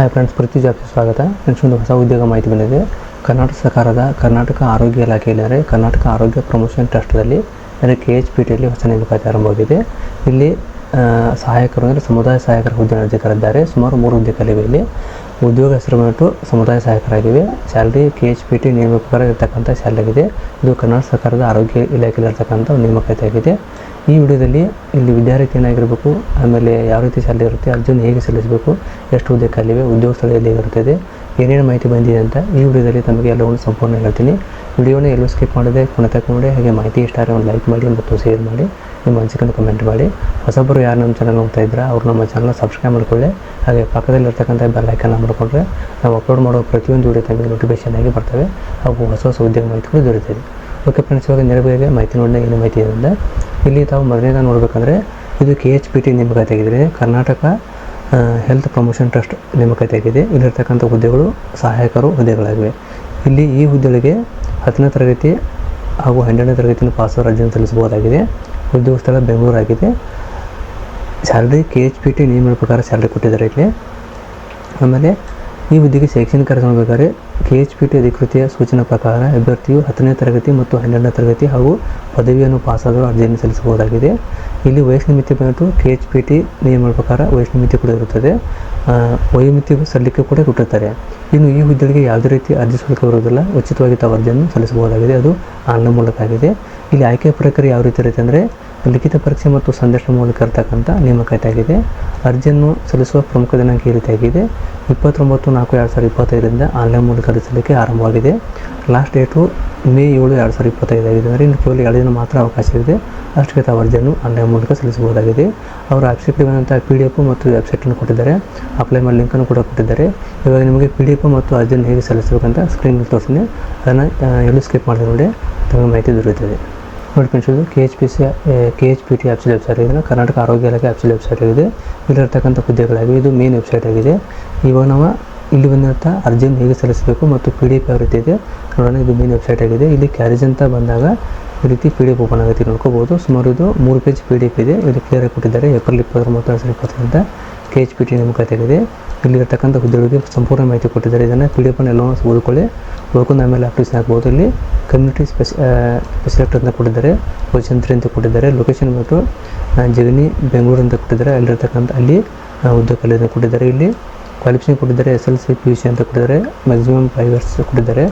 Hi friends ಪ್ರತಿ ಜಾಬ್ಗೆ ಸ್ವಾಗತ. Friends ಒಂದು ಹೊಸ ಉದ್ಯೋಗ ಮಾಹಿತಿ ಬಂದಿದೆ. ಕರ್ನಾಟಕ ಸರ್ಕಾರದ ಕರ್ನಾಟಕ ಆರೋಗ್ಯ ಇಲಾಖೆಯಲ್ಲಿ ಅಂದರೆ ಕರ್ನಾಟಕ ಆರೋಗ್ಯ ಪ್ರಮೋಷನ್ ಟ್ರಸ್ಟ್ದಲ್ಲಿ ಅಂದರೆ ಕೆ ಎಚ್ ಪಿ ಟಿಯಲ್ಲಿ ಹೊಸ ನೇಮಕಾತಿ ಆರಂಭವಾಗಿದೆ. ಇಲ್ಲಿ ಸಹಾಯಕರು ಅಂದರೆ ಸಮುದಾಯ ಸಹಾಯಕರ ಹುದ್ದೆ ಅರ್ಜಿಕರಿದ್ದಾರೆ ಸುಮಾರು ಮೂರು ಹುದ್ದೆಗಳಿವೆ ಇಲ್ಲಿ. ಉದ್ಯೋಗ ಹೆಸರು ಬಂದ್ಬಿಟ್ಟು ಸಮುದಾಯ ಸಹಾಯಕರಾಗಿವೆ. Salary K H P T ನೇಮಕ ಇರತಕ್ಕಂಥ ಆಗಿದೆ ಇದು. ಕರ್ನಾಟಕ ಸರ್ಕಾರದ ಆರೋಗ್ಯ ಇಲಾಖೆಯಲ್ಲಿರ್ತಕ್ಕಂಥ ನೇಮಕಾತಿ ಆಗಿದೆ. ಈ ವಿಡಿಯೋದಲ್ಲಿ ಇಲ್ಲಿ ವಿದ್ಯಾರ್ಥಿ ಏನಾಗಿರಬೇಕು, ಆಮೇಲೆ ಯಾವ ರೀತಿ ಶಾಲೆ ಇರುತ್ತೆ ಅರ್ಜಿಯನ್ನು ಹೇಗೆ ಸಲ್ಲಿಸಬೇಕು, ಎಷ್ಟು ಹುದ್ದೆ ಖಾಲಿವೆ ಉದ್ಯೋಗ ಸ್ಥಳ ಎಲ್ಲಿ ಇರುತ್ತದೆ, ಏನೇನು ಮಾಹಿತಿ ಬಂದಿದೆ ಅಂತ ಈ ವಿಡಿಯೋದಲ್ಲಿ ತಮಗೆ ಎಲ್ಲವನ್ನು ಸಂಪೂರ್ಣ ಹೇಳ್ತೀನಿ. ವಿಡಿಯೋನ ಎಲ್ಲೂ ಸ್ಕಿಪ್ ಮಾಡಿದೆ ಕೊನೆತಕ್ಕ ನೋಡಿ, ಹಾಗೆ ಮಾಹಿತಿ ಇಷ್ಟ ಆದರೆ ಒಂದು ಲೈಕ್ ಮಾಡಿ ಮತ್ತು ಶೇರ್ ಮಾಡಿ, ನಿಮ್ಮ ಅನಿಸಿಕೆಯನ್ನು ಕಮೆಂಟ್ ಮಾಡಿ. ಹೊಸಬರು ಯಾರು ನಮ್ಮ ಚಾನಲ್ ನೋಡ್ತಾ ಇದ್ರೆ ಅವ್ರು ನಮ್ಮ ಚಾನಲ್ ಸಬ್ಸ್ಕ್ರೈಬ್ ಮಾಡಿಕೊಳ್ಳಿ. ಹಾಗೆ ಪಕ್ಕದಲ್ಲಿರ್ತಕ್ಕಂಥ ಬೆಲ್ ಮಾಡಿಕೊಂಡ್ರೆ ನಾವು ಅಪ್ಲೋಡ್ ಮಾಡೋ ಪ್ರತಿಯೊಂದು ವಿಡಿಯೋ ತಮಗೆ ನೋಟಿಫಿಕೇಶನ್ ಆಗಿ ಬರ್ತವೆ. ಹಾಗೂ ಹೊಸ ಹೊಸ ಉದ್ಯೋಗ ಮಾಹಿತಿಗಳು ದೊರೆಯುತ್ತದೆ ಓಕೆ ಫ್ರೆಂಡ್ಸ್ ಇವಾಗ ನೆರವಿಗೆ ಮಾಹಿತಿ ಏನು ಮಾಹಿತಿ ಇದೆ ಅಂದರೆ ಇಲ್ಲಿ ತಾವು ಮೊದಲನೇದ ನೋಡಬೇಕಂದ್ರೆ, ಇದು ಕೆ ಎಚ್ ಪಿ ಟಿ ನೇಮಕಾತಿ ಆಗಿದೆ ಕರ್ನಾಟಕ ಹೆಲ್ತ್ ಪ್ರಮೋಷನ್ ಟ್ರಸ್ಟ್ ನೇಮಕಾತಿ ಆಗಿದೆ ಇಲ್ಲಿರ್ತಕ್ಕಂಥ ಹುದ್ದೆಗಳು ಸಹಾಯಕರು ಹುದ್ದೆಗಳಾಗಿವೆ. ಇಲ್ಲಿ ಈ ಹುದ್ದೆಗಳಿಗೆ ಹತ್ತನೇ ತರಗತಿ ಹಾಗೂ ಹನ್ನೆರಡನೇ ತರಗತಿಯನ್ನು ಪಾಸ್ ರಾಜ್ಯವನ್ನು ಸಲ್ಲಿಸಬಹುದಾಗಿದೆ. ಉದ್ಯೋಗ ಸ್ಥಳ ಬೆಂಗಳೂರು ಆಗಿದೆ salary K H P T ನಿಯಮಗಳ ಪ್ರಕಾರ ಸ್ಯಾಲ್ರಿ ಕೊಟ್ಟಿದ್ದಾರೆ ಇಲ್ಲಿ. ಆಮೇಲೆ ಈ ಹುದ್ದೆಗೆ ಶೈಕ್ಷಣಿಕ ನೋಡಬೇಕಾದ್ರೆ ಕೆ ಎಚ್ ಪಿ ಟಿ ಅಧಿಕೃತಿಯ ಸೂಚನೆ ಪ್ರಕಾರ ಅಭ್ಯರ್ಥಿಯು ಹತ್ತನೇ ತರಗತಿ ಮತ್ತು ಹನ್ನೆರಡನೇ ತರಗತಿ ಹಾಗೂ ಪದವಿಯನ್ನು ಪಾಸಾದರೂ ಅರ್ಜಿಯನ್ನು ಸಲ್ಲಿಸಬಹುದಾಗಿದೆ. ಇಲ್ಲಿ ವಯಸ್ಸಿನ ಮಿತಿ ಬಂದು ಕೆ ಎಚ್ ಪಿ ಟಿ ನಿಯಮಗಳ ಪ್ರಕಾರ ವಯಸ್ಸಿನ ಮಿತಿ ಕೂಡ ಇರುತ್ತದೆ. ವಯೋಮಿತಿ ಸಲ್ಲಿಕೆ ಕೂಡ ಕೊಟ್ಟಿರ್ತಾರೆ ಇನ್ನು ಈ ಹುದ್ದೆಗಳಿಗೆ ಯಾವುದೇ ರೀತಿ ಅರ್ಜಿ ಸಲ್ಲಿಕೆ ಬರುವುದಿಲ್ಲ. ಉಚಿತವಾಗಿ ತಾವು ಅರ್ಜಿಯನ್ನು ಸಲ್ಲಿಸಬಹುದಾಗಿದೆ. ಅದು ಆನ್ಲೈನ್ ಮೂಲಕ ಆಗಿದೆ ಇಲ್ಲಿ ಆಯ್ಕೆ ಪ್ರಕ್ರಿಯೆ ಯಾವ ರೀತಿ ಇರುತ್ತೆ ಅಂದರೆ ಲಿಖಿತ ಪರೀಕ್ಷೆ ಮತ್ತು ಸಂದರ್ಶನ ಮೂಲಕ ಇರತಕ್ಕಂಥ ನೇಮಕಾತಿ ಆಗಿದೆ ಅರ್ಜಿಯನ್ನು ಸಲ್ಲಿಸುವ ಪ್ರಮುಖ ದಿನಾಂಕ ಈ ರೀತಿಯಾಗಿದೆ ಇಪ್ಪತ್ತೊಂಬತ್ತು ನಾಲ್ಕು ಎರಡು ಸಾವಿರದ ಇಪ್ಪತ್ತೈದರಿಂದ ಆನ್ಲೈನ್ ಮೂಲಕ ಅರ್ಜಿ ಆರಂಭವಾಗಿದೆ. ಲಾಸ್ಟ್ ಡೇಟು ಮೇ ಏಳು ಎರಡು ಸಾವಿರದ ಇಪ್ಪತ್ತೈದಾಗಿದೆ ಅಂದರೆ ಇನ್ನು ಕೇವಲ ಎರಡು ದಿನ ಮಾತ್ರ ಅವಕಾಶ ಇದೆ. ಅಷ್ಟಕ್ಕೆ ತಾವು ಅರ್ಜಿಯನ್ನು ಆನ್ಲೈನ್ ಮೂಲಕ ಸಲ್ಲಿಸಬಹುದಾಗಿದೆ. ಅವರ ವೆಬ್ಸೈಟ್ಗೆ ಬಂದಂಥ ಪಿ ಡಿ ಎಫ್ ಮತ್ತು ವೆಬ್ಸೈಟನ್ನು ಕೊಟ್ಟಿದ್ದಾರೆ. ಅಪ್ಲೈ ಮಾಡಿ ಲಿಂಕನ್ನು ಕೂಡ ಕೊಟ್ಟಿದ್ದಾರೆ. ಇವಾಗ ನಿಮಗೆ ಪಿ ಡಿ ಎಫ್ ಮತ್ತು ಅರ್ಜಿಯನ್ನು ಹೇಗೆ ಸಲ್ಲಿಸಬೇಕಂತ ಸ್ಕ್ರೀನ್ ತೋರಿಸ್ತೀನಿ. ಅದನ್ನು ಎಲ್ಲೂ ಸ್ಕಿಪ್ ಮಾಡಿದ್ರೆ ನೋಡಿ. ತಮಗೆ ಮಾಹಿತಿ ದೊರೆಯುತ್ತದೆ. ನೋಡಿ ಫ್ರೆಂಡ್ಸ್ ಇದು K H P C K H P T official website ಆಗಿದೆ ಕರ್ನಾಟಕ ಆರೋಗ್ಯ ಇಲಾಖೆ ಆ್ಯಪ್ಸಲ್ ವೆಬ್ಸೈಟ್ ಆಗಿದೆ. ಇಲ್ಲಿರ್ತಕ್ಕಂಥ ಹುದ್ದೆಗಳಾಗಿವೆ. ಇದು ಮೇನ್ ವೆಬ್ಸೈಟ್ ಆಗಿದೆ. ಇವಾಗ ನಾವು ಇಲ್ಲಿ ಬಂದಂಥ ಅರ್ಜಿಯನ್ನು ಹೇಗೆ ಸಲ್ಲಿಸಬೇಕು ಮತ್ತು ಪಿ ಡಿ ಎಫ್ ಯಾವ ರೀತಿ ಇದೆ ನೋಡೋಣ. ಇದು ಮೇನ್ ವೆಬ್ಸೈಟ್ ಆಗಿದೆ. ಇಲ್ಲಿ ಕ್ಯಾರೇಜ್ ಅಂತ ಬಂದಾಗ ಈ ರೀತಿ ಪಿ ಡಿ ಎಫ್ ಓಪನ್ ಆಗುತ್ತೆ ನೋಡ್ಕೋಬೋದು. ಸುಮಾರು ಇದು ಮೂರು ಪೇಜ್ ಪಿ ಡಿ ಎಫ್ ಇದೆ. ಇಲ್ಲಿ ಕ್ಲಿಯರ್ ಆಗಿ ಕೊಟ್ಟಿದ್ದಾರೆ. ಏಪ್ರಿಲ್ ಇಪ್ಪತ್ತೊಂಬತ್ತು ಎರಡು ಸಾವಿರದ ಇಪ್ಪತ್ತರಿಂದ ಕೆ ಎಚ್ ಪಿ ಟಿ ನೇಮಕಾತಿ ಆಗಿದೆ ಇಲ್ಲಿರ್ತಕ್ಕಂಥ ಹುದ್ದೆಗಳಿಗೆ ಸಂಪೂರ್ಣ ಮಾಹಿತಿ ಕೊಟ್ಟಿದ್ದಾರೆ. ಇದನ್ನು ಪಿ ಡಿ ಎಫ್ ಅನ್ನು ಎಲ್ಲವನ್ನು ಓದ್ಕೊಳ್ಳಿ. ಓದ್ಕೊಂಡು ಆಮೇಲೆ ಅಪ್ಲಿಕೇಶನ್ ಹಾಕ್ಬೋದು ಇಲ್ಲಿ ಕಮ್ಯುನಿಟಿ ಸ್ಪೆಷ ಸ್ಪೆಷಲಿಸ್ಟ್ ಅಂತ ಕೊಟ್ಟಿದ್ದಾರೆ. ಪೊಸಿಷನ್ ತ್ರೀ ಅಂತ ಕೊಟ್ಟಿದ್ದಾರೆ. ಲೊಕೇಶನ್ ಆ, ಜಗನಿ ಬೆಂಗಳೂರು ಅಂತ ಕೊಟ್ಟಿದ್ದಾರೆ. ಅಲ್ಲಿರ್ತಕ್ಕಂಥ ಅಲ್ಲಿ ಉದ್ಯೋಗ ಕಲಿಯೋದನ್ನ ಕೊಟ್ಟಿದ್ದಾರೆ. ಇಲ್ಲಿ ಕ್ವಾಲಿಫಿಕೇಷನ್ ಕೊಟ್ಟಿದ್ದಾರೆ. S L C P U C ಅಂತ ಕೊಟ್ಟಿದ್ದಾರೆ. ಮ್ಯಾಕ್ಸಿಮಮ್ ಫೈವ್ ಇಯರ್ಸ್ ಕೊಟ್ಟಿದ್ದಾರೆ.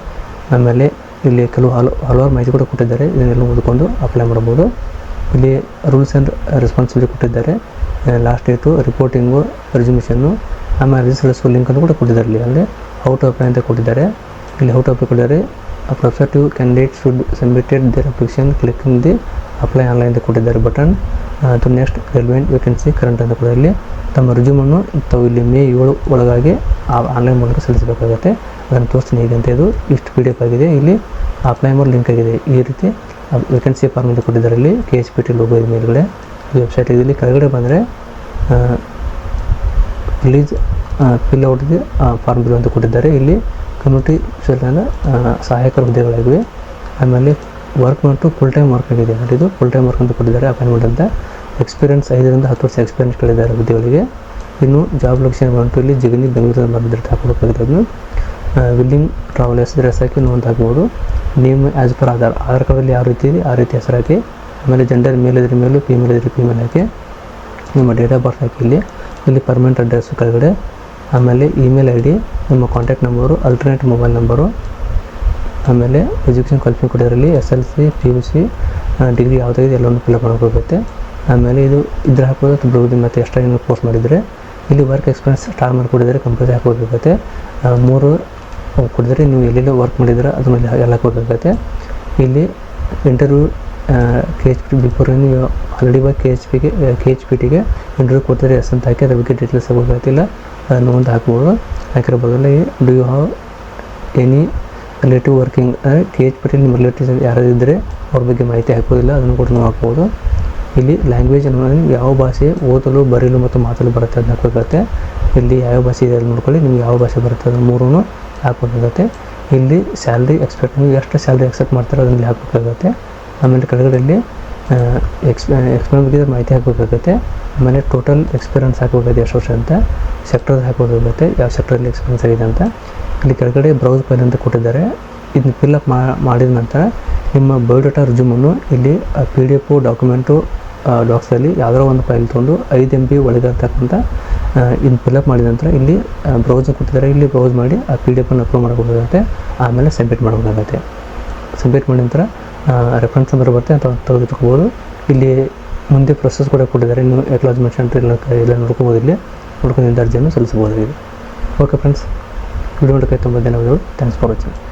ಆಮೇಲೆ ಇಲ್ಲಿ ಕೆಲವು ಹಲ ಹಲವಾರು ಮಾಹಿತಿ ಕೂಡ ಕೊಟ್ಟಿದ್ದಾರೆ. ಇದನ್ನೆಲ್ಲ ಓದ್ಕೊಂಡು ಅಪ್ಲೈ ಮಾಡ್ಬೋದು. ಇಲ್ಲಿ ರೂಲ್ಸ್ ಆ್ಯಂಡ್ ರೆಸ್ಪಾನ್ಸಿಬಿಲಿಟಿ ಕೊಟ್ಟಿದ್ದಾರೆ. ಲಾಸ್ಟ್ ಡೇಟು ರಿಪೋರ್ಟಿಂಗು ರೆಸ್ಯುಮೇಷನ್ನು ಆಮೇಲೆ ಸೋ ಲಿಂಕ್ ಅಂತ ಕೂಡ ಕೊಟ್ಟಿದ್ದಾರೆ. ಇಲ್ಲಿ ಅಂದರೆ ಹೌ ಟು ಅಪ್ಲೈ ಅಂತ ಕೊಟ್ಟಿದ್ದಾರೆ. ಇಲ್ಲಿ ಹೌ ಟು ಅಪ್ಲೈ ಕೊಟ್ಟಿದ್ದಾರೆ. Prospective candidate should submitted their application clicking the apply online ಅಂತ ಕೊಟ್ಟಿದ್ದಾರೆ ಬಟನ್ ಅದು ನೆಕ್ಸ್ಟ್ ರೆಲ್ವೆಂಟ್ ವೇಕೆನ್ಸಿ ಕರೆಂಟ್ ಅಂತ ಕೂಡ ಇಲ್ಲಿ ತಮ್ಮ ರಿಜ್ಯೂಮನ್ನು ತಾವು ಇಲ್ಲಿ ಮೇ ಏಳು ಒಳಗಾಗಿ ಆನ್ಲೈನ್ ಮೂಲಕ ಸಲ್ಲಿಸಬೇಕಾಗುತ್ತೆ. ಅದನ್ನು ತೋರಿಸ್ತೀನಿ ಹೇಗೆ ಅಂತ ಇದು ಇಷ್ಟು ಪಿ ಡಿ ಎಫ್ ಆಗಿದೆ. ಇಲ್ಲಿ ಅಪ್ಲೈ ಮಾಡೋ ಲಿಂಕ್ ಆಗಿದೆ. ಈ ರೀತಿ ವೇಕೆನ್ಸಿ ಫಾರ್ಮ್ ಅಂತ ಕೊಟ್ಟಿದ್ದಾರೆ. ಇಲ್ಲಿ K H P T logo ಇದೆ ಮೇಲುಗಡೆ. ವೆಬ್ಸೈಟ್ ಇಲ್ಲಿ ಕೆಳಗಡೆ ಬಂದರೆ ಪ್ಲೀಸ್ ಫಿಲ್ ಔಟ್ಗೆ ಫಾರ್ಮ್ ಬಿಲ್ ಅಂತ ಕೊಟ್ಟಿದ್ದಾರೆ. ಇಲ್ಲಿ ಕಮ್ಯುನಿಟಿ ಶೆಲ್ಟರ್ನ ಸಹಾಯಕರ ಹುದ್ದೆಗಳಾಗಿವೆ. ಆಮೇಲೆ ವರ್ಕ್ ಬಂತು ಫುಲ್ ಟೈಮ್ ವರ್ಕ್ ಆಗಿದೆ. ಇದು ಫುಲ್ ಟೈಮ್ ವರ್ಕ್ ಅಂತ ಕೊಟ್ಟಿದ್ದಾರೆ ಅಪಾಯಿಂಟ್ಮೆಂಟ್ ಅಂತ. ಎಕ್ಸ್ಪೀರಿಯನ್ಸ್ ಐದರಿಂದ ಹತ್ತು ವರ್ಷ ಎಕ್ಸ್ಪೀರಿಯನ್ಸ್ ಕೇಳಿದ್ದಾರೆ ಹುದ್ದೆಗಳಿಗೆ. ಇನ್ನು ಜಾಬ್ ಲೊಕೇಶನ್ ಬಂತು, ಇಲ್ಲಿ ಜಗನಿ ಬೆಂಗಳೂರು ಬಂದಿದ್ರೆ ಹಾಕಬೇಕಾಗಿದೆ ಅದನ್ನು ವಿಲ್ಲಿಂಗ್ ಟ್ರಾವೆಲ್ ಹೆಸರು ಹೆಸರಾಕಿ ನೋಂದು ಹಾಕ್ಬೋದು. Name as per Aadhaar. Aadhaar ಕಾರ್ಡಲ್ಲಿ ಯಾವ ರೀತಿ ಇದೆ, ಆ ರೀತಿ ಹೆಸರು ಹಾಕಿ. ಆಮೇಲೆ ಜೆಂಡರ್ ಮೇಲ್ ಮೇಲೂ ಮೇಲು ಫೀಮೇಲ್ ಇದ್ರೆ ಫೀಮೇಲ್ ಹಾಕಿ. ನಿಮ್ಮ ಡೇಟ್ ಆಫ್ ಬರ್ತ್ ಹಾಕಿ ಇಲ್ಲಿ. ಇಲ್ಲಿ ಪರ್ಮನೆಂಟ್ ಅಡ್ರೆಸ್ ಕೆಳಗಡೆ. ಆಮೇಲೆ ಇಮೇಲ್ ಐ ಡಿ ನಿಮ್ಮ contact number alternate mobile number ಆಮೇಲೆ education qualification ಕೊಡೋದ್ರಲ್ಲಿ S L C P U C degree ಯಾವುದಾಗಿದೆ ಎಲ್ಲವನ್ನು ಫಿಲ್ ಮಾಡಬೇಕಾಗುತ್ತೆ ಆಮೇಲೆ ಇದು ಇದ್ರ ಹಾಕೋದು ಬಿಡುವುದು ಮತ್ತು ಎಕ್ಸ್ಟ್ರಾ ಏನು ಪೋಸ್ಟ್ ಮಾಡಿದರೆ. ಇಲ್ಲಿ ವರ್ಕ್ ಎಕ್ಸ್ಪೀರಿಯನ್ಸ್ ಸ್ಟಾರ್ಟ್ ಮಾಡಿ ಕೊಡಿದರೆ ಕಂಪಲ್ಸರಿ ಮೂರು ಕೊಡಿದರೆ ನೀವು ಎಲ್ಲೆಲ್ಲೋ ವರ್ಕ್ ಮಾಡಿದ್ರೆ ಅದ್ರ ಮೇಲೆ ಎಲ್ಲ ಹಾಕೋಬೇಕಾಗುತ್ತೆ ಇಲ್ಲಿ interview K H P before ನೀವು ಆಲ್ರೆಡಿ ಬೈ ಕೆ ಎಚ್ ಪಿಗೆ ಕೆ ಎಚ್ ಪಿ ಟಿಗೆ ಇಂಟರ್ವ್ಯೂ ಕೊಡ್ತಾರೆ. ಎಸ್ ಅಂತ ಹಾಕಿ ಅದ್ರ ಬಗ್ಗೆ ಡೀಟೇಲ್ಸ್ ಗೊತ್ತಿಲ್ಲ ಅದನ್ನು ಒಂದು ಹಾಕ್ಬೋದು. ಹಾಕಿರೋ ಬದಲು do you have any relative working K H P T ನಿಮ್ಮ ರಿಲೇಟಿವ್ಸ್ ಯಾರಾದ್ರು ಇದ್ದರೆ ಅವ್ರ ಬಗ್ಗೆ ಮಾಹಿತಿ ಹಾಕೋದಿಲ್ಲ, ಅದನ್ನು ಕೂಡ ನಾವು ಹಾಕ್ಬೋದು. ಇಲ್ಲಿ ಲ್ಯಾಂಗ್ವೇಜ್ ಅನ್ನೋದು ಯಾವ ಭಾಷೆ ಓದಲು ಬರೆಯಲು ಮತ್ತು ಮಾತಲು ಬರುತ್ತೆ ಅದನ್ನ ಹಾಕಬೇಕಾಗುತ್ತೆ ಇಲ್ಲಿ ಯಾವ ಭಾಷೆ ಇದೆ ನೋಡ್ಕೊಳ್ಳಿ. ನಿಮ್ಗೆ ಯಾವ ಭಾಷೆ ಬರುತ್ತೆ ಅದನ್ನು ಮೂರೂ ಹಾಕಬೇಕಾಗುತ್ತೆ ಇಲ್ಲಿ ಸ್ಯಾಲ್ರಿ ಎಕ್ಸ್ಪೆಕ್ಟ್ ನೀವು ಎಷ್ಟು ಸ್ಯಾಲ್ರಿ ಎಕ್ಸೆಪ್ಟ್ ಮಾಡ್ತಾರೋ ಅದನ್ನು ಇಲ್ಲಿ ಹಾಕಬೇಕಾಗುತ್ತೆ ಆಮೇಲೆ ಕೆಳಗಡೆಯಲ್ಲಿ ಎಕ್ಸ್ ಎಕ್ಸ್ಪ್ಲೇನ್ ಬಗ್ಗೆ ಮಾಹಿತಿ ಹಾಕಬೇಕಾಗುತ್ತೆ. ಆಮೇಲೆ ಟೋಟಲ್ ಎಕ್ಸ್ಪೀರಿಯನ್ಸ್ ಹಾಕಬೇಕಾಗುತ್ತೆ ಎಷ್ಟು ವರ್ಷ ಅಂತ ಸೆಕ್ಟರ್ ಹಾಕಬೇಕಾಗುತ್ತೆ ಯಾವ ಸೆಕ್ಟರಲ್ಲಿ ಎಕ್ಸ್ಪೀರಿಯನ್ಸ್ ಆಗಿದೆ ಅಂತ. ಇಲ್ಲಿ ಕೆಳಗಡೆ ಬ್ರೌಸ್ ಫೈಲ್ ಅಂತ ಕೊಟ್ಟಿದ್ದಾರೆ. ಇದನ್ನ ಫಿಲ್ಅಪ್ ಮಾಡಿದ ನಂತರ ನಿಮ್ಮ ಬಯೋಡಾಟಾ ರಿಜ್ಯೂಮನ್ನು ಇಲ್ಲಿ ಪಿ ಡಿ ಎಫು ಡಾಕ್ಯುಮೆಂಟು ಡಾಕ್ಸಲ್ಲಿ ಯಾವುದೋ ಒಂದು ಫೈಲ್ ತೊಗೊಂಡು ಐದು ಎಂ ಬಿ ಒಳಗಿರ್ತಕ್ಕಂಥ ಫಿಲ್ ಫಿಲ್ಅಪ್ ಮಾಡಿದ ನಂತರ ಇಲ್ಲಿ ಬ್ರೌಸ್ ಕೊಟ್ಟಿದ್ದಾರೆ. ಇಲ್ಲಿ ಬ್ರೌಸ್ ಮಾಡಿ ಆ ಪಿ ಡಿ ಎಫನ್ನು ಅಪ್ಲೋಡ್ ಮಾಡಬೇಕಾಗುತ್ತೆ. ಆಮೇಲೆ ಸಬ್ಮಿಟ್ ಮಾಡಬೇಕಾಗುತ್ತೆ. ಸಬ್ಮಿಟ್ ಮಾಡಿದ ನಂತರ ರೆಫರೆನ್ಸ್ ನಂಬರ್ ಬರುತ್ತೆ ಅಂತ ತೆಗೆದುಕೋಬೋದು. ಇಲ್ಲಿ ಮುಂದೆ ಪ್ರೊಸೆಸ್ ಕೂಡ ಕೊಟ್ಟಿದ್ದಾರೆ. ಇನ್ನು ಎಕ್ಲಾಜ್ಮೆಂಟ್ ಅಂತ ಎಲ್ಲ ಎಲ್ಲ ನೋಡ್ಕೋಬೋದು ಇಲ್ಲಿ. ನೋಡ್ಕೊಂಡು ಅರ್ಜಿಯನ್ನು ಸಲ್ಲಿಸಬಹುದಾಗಿದೆ ಓಕೆ ಫ್ರೆಂಡ್ಸ್ ವಿಡಿಯೋ ನೋಡೋಕ್ಕೆ ತುಂಬ ಧನ್ಯವಾದಗಳು. Thanks for watching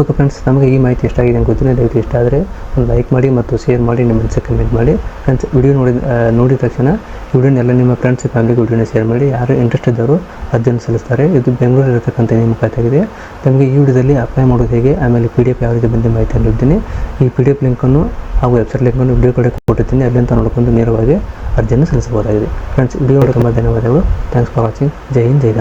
okay friends ನಮಗೆ ಈ ಮಾಹಿತಿ ಎಷ್ಟಾಗಿದೆ ಅಂತ ಗೊತ್ತಿಲ್ಲ, ದಯವಿಟ್ಟು ಇಷ್ಟ ಆದರೆ ಒಂದು ಲೈಕ್ ಮಾಡಿ ಮತ್ತು ಶೇರ್ ಮಾಡಿ, ನಿಮ್ಮ ಅನಿಸಿಕೆ ಕಮೆಂಟ್ ಮಾಡಿ. ಫ್ರೆಂಡ್ಸ್ ವಿಡಿಯೋ ನೋಡಿದ ನೋಡಿದ ತಕ್ಷಣ ವಿಡಿಯೋನೆಲ್ಲ ನಿಮ್ಮ ಫ್ರೆಂಡ್ಸ್ ಫ್ಯಾಮಿಲಿಗೆ ವಿಡಿಯೋನ ಶೇರ್ ಮಾಡಿ. ಯಾರು ಇಂಟ್ರೆಸ್ಟ್ ಇದ್ದವರು ಅರ್ಜಿಯನ್ನು ಸಲ್ಲಿಸ್ತಾರೆ. ಇದು ಬೆಂಗಳೂರು ಇರತಕ್ಕಂಥ ನೇಮಕಾತಿ ಆಗಿದೆ ನಮಗೆ ಈ ವಿಡಿಯೋದಲ್ಲಿ ಅಪ್ಲೈ ಮಾಡೋದು ಹೇಗೆ, ಆಮೇಲೆ ಪಿ ಡಿ ಎಫ್ ಯಾವ ರೀತಿ ಬಂದ ಮಾಹಿತಿ ನೀಡ್ತೀನಿ ಈ ಪಿ ಡಿ ಎಫ್ ಲಿಂಕನ್ನು ಹಾಗೂ ವೆಬ್ಸೈಟ್ ಲಿಂಕನ್ನು ವಿಡಿಯೋ ಕಡೆ ಕೊಟ್ಟಿರ್ತೀನಿ. ಅಲ್ಲಿಂದ ನೋಡಿಕೊಂಡು ನೇರವಾಗಿ ಅರ್ಜಿಯನ್ನು ಸಲ್ಲಿಸಬಹುದಾಗಿದೆ. ಫ್ರೆಂಡ್ಸ್ ವಿಡಿಯೋ ತುಂಬ ಧನ್ಯವಾದಗಳು. ಥ್ಯಾಂಕ್ಸ್ ಫಾರ್ ವಾಚಿಂಗ್ ಜೈ ಹಿಂದ್, ಜೈ